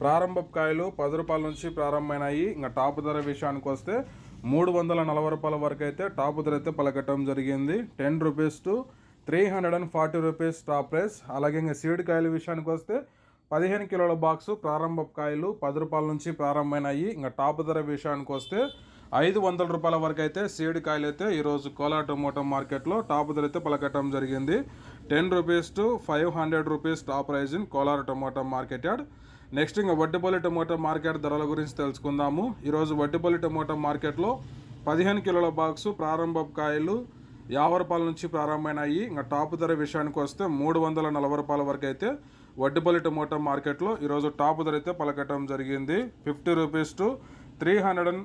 ప్రారంభ కాయలు పది రూపాయల నుంచి ప్రారంభమైనాయి. ఇంకా టాప్ ధర విషయానికి వస్తే మూడు వందల నలభై రూపాయల వరకు అయితే టాప్ ధర అయితే పలకటం జరిగింది. Ten rupees to three hundred and forty rupees top price. అలాగే ఇంకా సీడ్ కాయల విషయానికి వస్తే పదిహేను కిలోల బాక్సు ప్రారంభ కాయలు పది రూపాయల నుంచి ప్రారంభమైనాయి. ఇంకా టాప్ ధర విషయానికి వస్తే ఐదు వందల రూపాయల వరకు అయితే సీడ్ కాయలు అయితే ఈరోజు కోలా టొమాటో మార్కెట్లో టాప్ ధర అయితే పలకటం జరిగింది. Ten rupees to five hundred rupees top price in Kolar tomato market yard. Next ఇంకా వడ్డిపల్లి టొమాటో మార్కెట్ ధరల గురించి తెలుసుకుందాము. ఈరోజు వడ్డిపల్లి టొమాటో మార్కెట్లో పదిహేను కిలోల బాక్సు ప్రారంభ కాయలు యాభై రూపాయల నుంచి ప్రారంభమైనాయి. ఇంకా టాప్ ధర విషయానికి వస్తే మూడు వందల నలభై రూపాయల వరకు అయితే వడ్డిపల్లి టొమాటో మార్కెట్లో ఈరోజు టాప్ ధర అయితే పలకటం జరిగింది. Fifty rupees to three hundred and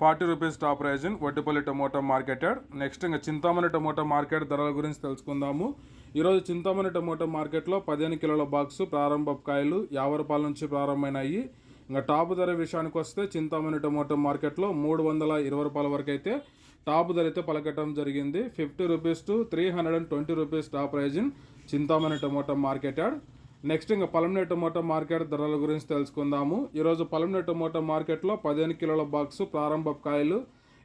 forty rupees top price in Vaddipalli tomato market next ఇంకా చింతామణి టమోటా మార్కెట్ ధరల గురించి తెలుసుకుందాము. ఈరోజు చింతామణి టమోటా మార్కెట్లో పదిహేను కిలోల బాక్స్ ప్రారంభ కాయలు యాభై రూపాయల నుంచి ప్రారంభమైనాయి. ఇంకా టాప్ ధర విషయానికి వస్తే చింతామణి టమోటా మార్కెట్లో మూడు వందల ఇరవై రూపాయల వరకు అయితే టాప్ ధర అయితే పలకటం జరిగింది. Fifty rupees to three hundred and twenty rupees top price in Chintamani tomato market yard next ఇంకా పలంనే టమోటా మార్కెట్ ధరల గురించి తెలుసుకుందాము. ఈరోజు పలంనే టమోటా మార్కెట్లో పదిహేను కిలోల బాక్స్ ప్రారంభ కాయలు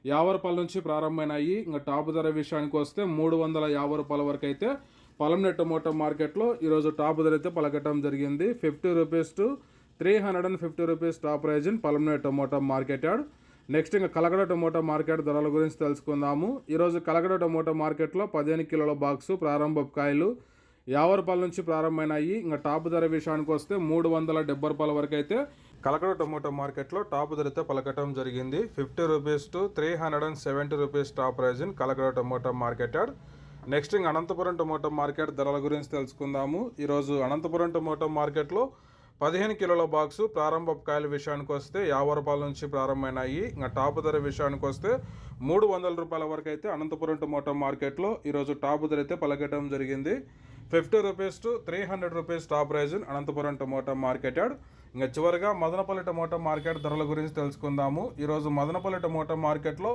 యాభై రూపాయల నుంచి ప్రారంభమైనాయి. ఇంకా టాప్ ధర విషయానికి వస్తే మూడు వందల యాభై రూపాయల వరకు అయితే పలంనే టమోటా మార్కెట్లో ఈరోజు టాప్ ధర అయితే పలకటం జరిగింది. Fifty rupees to three hundred and fifty rupees top price in Palamaner tomato market yard next ఇంకా కలగడ టొమాటో మార్కెట్ ధరల గురించి తెలుసుకుందాము. ఈరోజు కలగడ టొమాటో మార్కెట్లో పదిహేను కిలోల బాక్సు ప్రారంభ కాయలు యాభై రూపాయల నుంచి ప్రారంభమైనాయి. ఇంకా టాప్ ధర విషయానికి వస్తే మూడు వందల డెబ్బై రూపాయల వరకు అయితే కలకడ టొమాటో మార్కెట్లో టాప్ ధరతో పలకటం జరిగింది. Fifty rupees to three hundred and seventy rupees top price in Kalakada tomato market yard next ఇంక అనంతపురం టొమాటో మార్కెట్ ధరల గురించి తెలుసుకుందాము. ఈరోజు అనంతపురం టొమాటో మార్కెట్లో పదిహేను కిలోల బాక్సు ప్రారంభ కాయల విషయానికి వస్తే యాభై రూపాయల నుంచి ప్రారంభమైనాయి. ఇంకా టాప్ ధర విషయానికి వస్తే మూడు వందల రూపాయల వరకు అయితే అనంతపురం టొమాటో మార్కెట్లో ఈరోజు టాప్ ధర అయితే పలకటం జరిగింది. Fifty rupees to three hundred rupees top price Anantapuram tomato market ఇంకా చివరిగా మదనపల్లి టమోటా మార్కెట్ ధరల గురించి తెలుసుకుందాము. ఈరోజు మదనపల్లి టమోటా మార్కెట్లో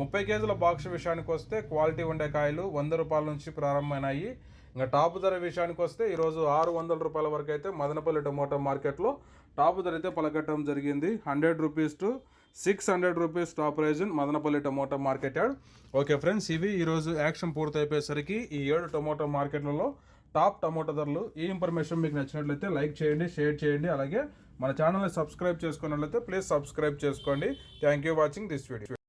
ముప్పై కేజీల బాక్స్ విషయానికి వస్తే క్వాలిటీ ఉండే కాయలు వంద రూపాయల నుంచి ప్రారంభమైనాయి. ఇంకా టాప్ ధర విషయానికి వస్తే ఈరోజు ఆరు వందల రూపాయల వరకు అయితే మదనపల్లి టమోటా మార్కెట్లో టాప్ ధర అయితే పలకట్టడం జరిగింది. Hundred rupees to six hundred rupees top price Madanapalle tomato market yard. Okay friends ఇవి ఈరోజు యాక్షన్ పూర్తయిపోయేసరికి ఈ ఏడు టమోటా మార్కెట్లలో టాప్ టమోటా ధరలు ఈ ఇన్ఫర్మేషన్ మీకు నచ్చినట్లయితే లైక్ చేయండి షేర్ చేయండి. అలాగే మన ఛానల్ని సబ్స్క్రైబ్ చేసుకున్నట్లయితే ప్లీజ్ సబ్స్క్రైబ్ చేసుకోండి. Thank you watching this video.